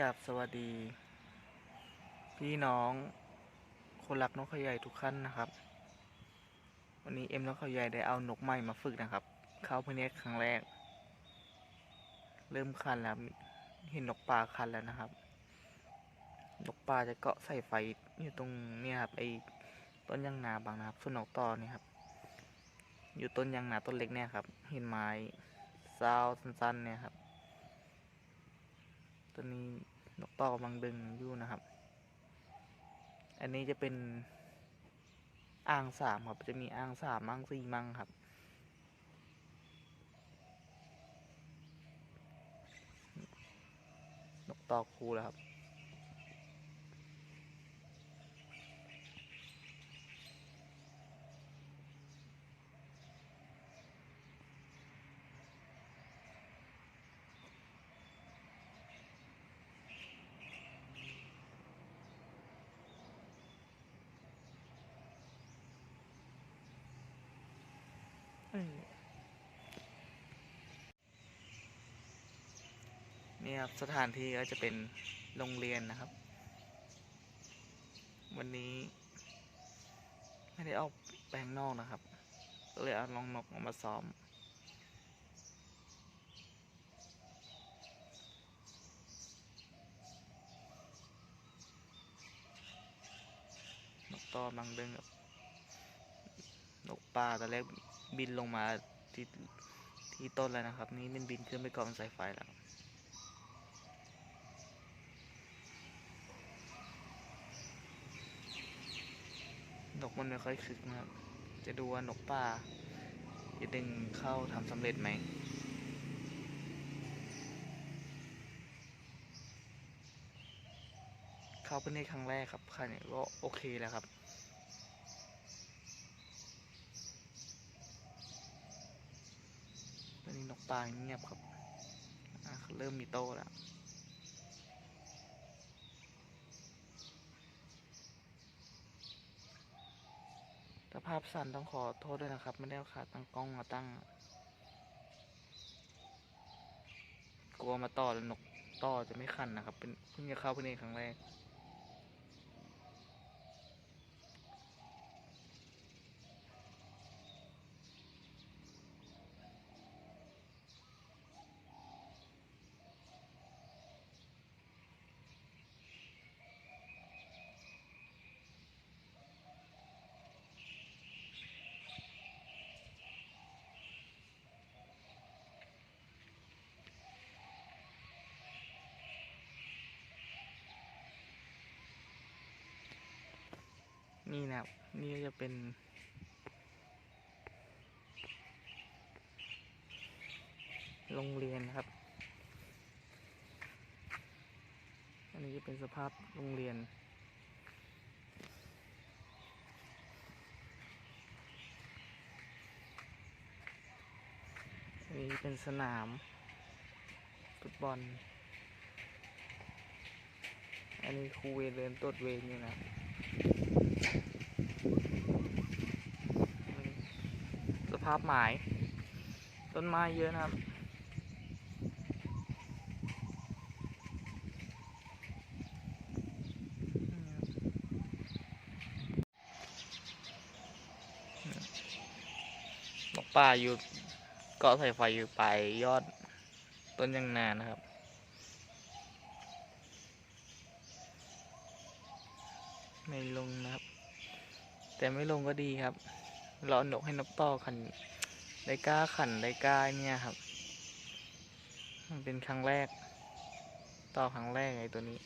กับสวัสดี พี่น้องคนรักนกเขาใหญ่ทุกท่านนะครับ วันนี้เอ็มนกเขาใหญ่ได้เอานกใหม่มาฝึกนะครับ เข้าพื้นที่ครั้งแรก เริ่มคันแล้วเห็นนกป่าคันแล้วนะครับ นกป่าจะเกาะใส่ไฟอยู่ตรงนี่ยครับไอ้ต้นยางนาบางนะครับส่วนนกต่อนี่ครับ อยู่ต้นยางนาต้นเล็กเนี่ยครับ เห็นไม้ซาวสั้นๆเนี่ยครับตัวนี้ นกต่อกำลังดึงอยู่นะครับ อันนี้จะเป็นอ่างสามครับ จะมีอ่างสามอ่างสี่มั่งครับ นกต่อคูแล้วครับ นี่ครับสถานที่ก็จะเป็นโรงเรียนนะครับ วันนี้ ไม่ได้ออกไปข้างนอกนะครับ ก็เลยเอาน้องนกออกมาซ้อม นกตอบางเด้งกับนกป่าตอนแรกบินลงมาที่ที่ต้นแล้วนะครับ นี่มันบินขึ้นไปกองสายไฟแล้ว นกมันไม่ค่อยคึกนะครับ จะดูว่านกป่า จะดึงเข้าทำสำเร็จไหมเข้าไปในครั้งแรกครับค่ะเนี่ยก็โอเคแล้วครับตอนนี้นกปลาเงียบครับเริ่มมีโตแล้ว ภาพสั่นต้องขอโทษด้วยนะครับ ไม่ได้เอาขาตั้งกล้องมาตั้ง กลัวมาต่อแล้วนกต่อจะไม่ขันนะครับ เป็นเพิ่งจะเข้าไปในครั้งแรก นี่นะครับนี่ก็จะเป็น โรงเรียนครับ อันนี้จะเป็นสภาพโรงเรียน อันนี้เป็นสนาม ฟุตบอล อันนี้ครูเวรเดินตรวจเวรอยู่นะ สภาพหมาย ต้นไม้เยอะนะครับนกป่าอยู่เกาะสายไฟอยู่ปลายยอดต้นยังนานะครับไม่ลงนะครับ แต่ไม่ลงก็ดีครับรอนกให้นกต่อขันได้กล้าขันได้กล้าเนี่ยครับ มันเป็นครั้งแรก ต่อครั้งแรกไอ้ตัวนี้